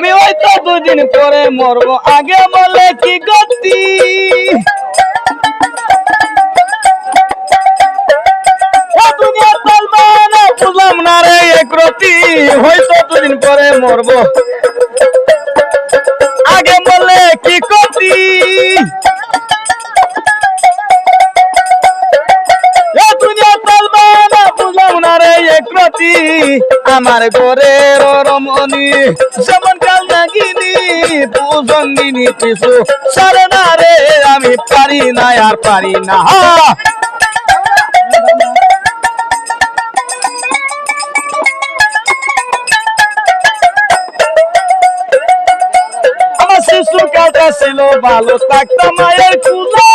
আমি হয়তো দুদিন পরে মরবো। আগে বলে কি গতি? তালবানা বুঝলাম না রে একরতি হয়তো দুদিন পরে মরবো। আগে বলে কি গতি? একরতি, আমার ঘরের রমণী। যেমন কাল নাগিনি দুজঙ্গিনী পিছু সারে রে, আমি পারি না, আর পারি না। শিশুর কাটা ছিল ভালো থাকতাম মায়ের কুলে।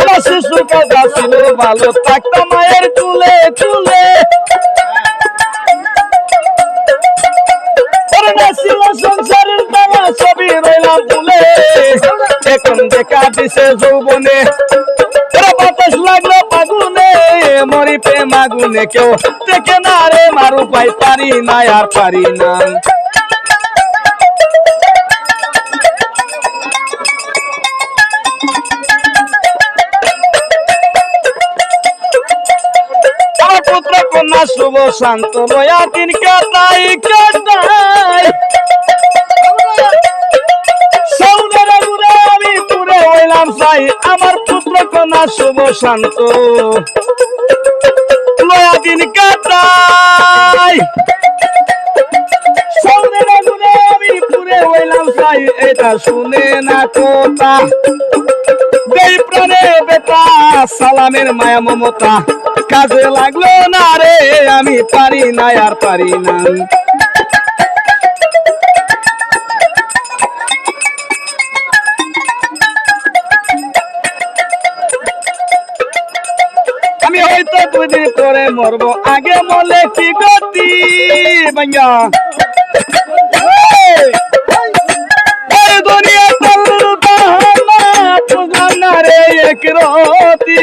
আমার শিশুর কাটা ছিল ভালো থাকতাম মায়ের আরে না ছিল সংসারের দ্বারা সবই রইলাম তুলে এখন কেউ দেখে না রে, মারু পাই পারি না, আর পারি না। শুভ শান্ত লয়া দিন কাটাই কাটাই সৌদের ঘুরে আমি পুরে হইলাম সাই আমার পুত্র কন্যা শুভ শান্ত। লয়া দিন কাটাই সৌদের আমি পুরে হইলাম সাই এটা শুনে না কথা। দেই প্রাণে বেটা, সালামের মায়া, মমতা। কাজে লাগল না রে, আমি পারি না, আর পারি না। আমি হয়তো দুদিন পরে মরবো, আগে মলে কি গতি, ভাইয়া? এক রতি,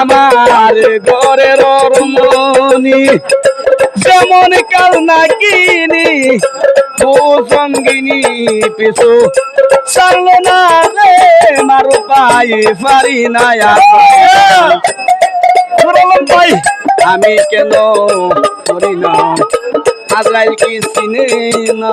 আমার ঘরের রমণী যেমন কাল না কিনি ও সঙ্গিনী পিছু সারলো না রে, মারো পাই পারি না ভাই, আমি কেন করি না? আজরাইল কি চিনে না?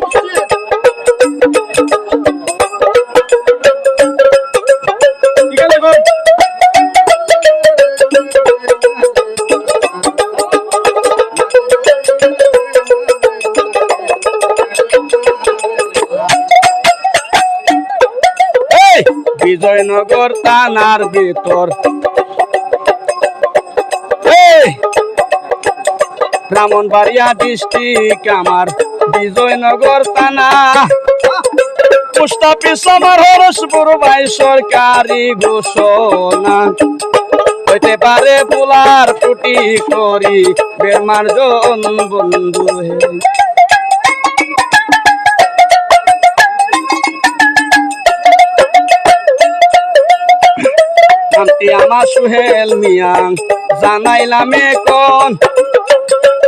বিজয়নগর থানার ভিতর। ব্রাহ্মণবাড়িয়া ডিস্ট্রিক্ট আমার বিজয়নগর থানা। পোস্ট অফিস আমার হরসপুর ভাই সরকারি ঘোষণা। হইতে পারে পোলার টুটি করি, বেমার জন বন্ধু হে। শান্তি আমার সুহেল মিয়াং। জানাইলাম এখন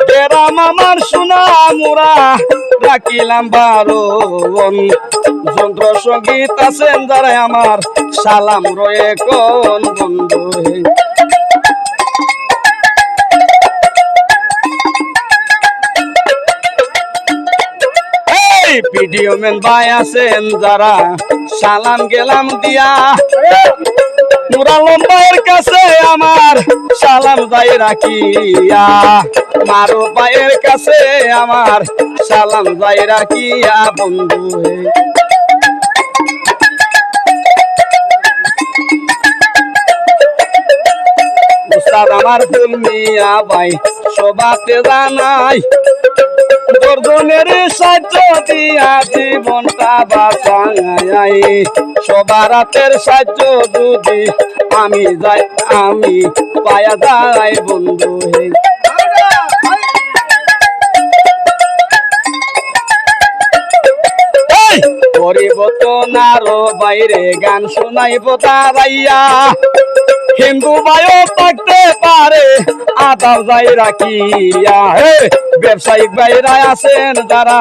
বেরাম আমার সোনা মুরা রাখিলাম বারো যন্ত্র সংগীত আছেন যারা আমার সালাম রয়ে কোন বন্ধু ভিডিও মেন ভাই আছেন যারা, সালাম গেলাম দিয়া। নুরালম ভাইয়ের কাছে আমার সালাম যাই রাখিয়া। মারো ভাইয়ের কাছে আমার সালাম যাই রাখিয়া, বন্ধু উস্তাদ আমার ফুল মিয়া ভাই সবাতে জানাই দর্জনের সাহায্য দিয়া জীবনটা সবার সাহায্য যদি আমি যাই, আমি পায়া যাই বন্ধু পরিবর্তন আরও বাইরে গান শোনাইব তারাইয়া। হিন্দু ভাইও থাকতে পারে আদার যাই রাখিয়া হে, ব্যবসায়িক ভাইরা আছেন যারা,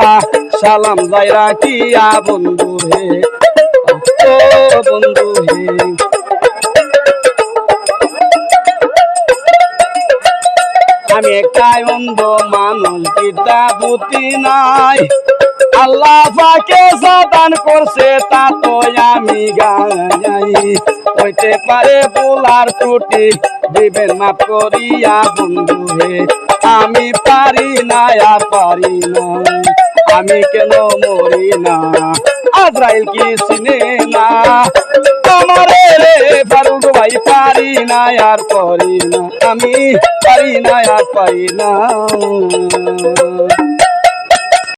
সালাম যাই রাখিয়া বন্ধু হে? ও বন্ধু হে। আমি একটাই অন্ধ মানুষ বিদ্যা বুদ্ধি নাই। আল্লাহ পাকে সাদান করছে, তা তো আমি গাই হইতে পারে বুলার ত্রুটি, দিবেন মাফ করিয়া বন্ধু হে। আমি পারি না আর পারি না, আমি কেন মরি না? আজরাইল কি চিনে না? আমারে রে ফারুক ভাই, পারি না আর পারি না। আমি পারি না আর পারি না।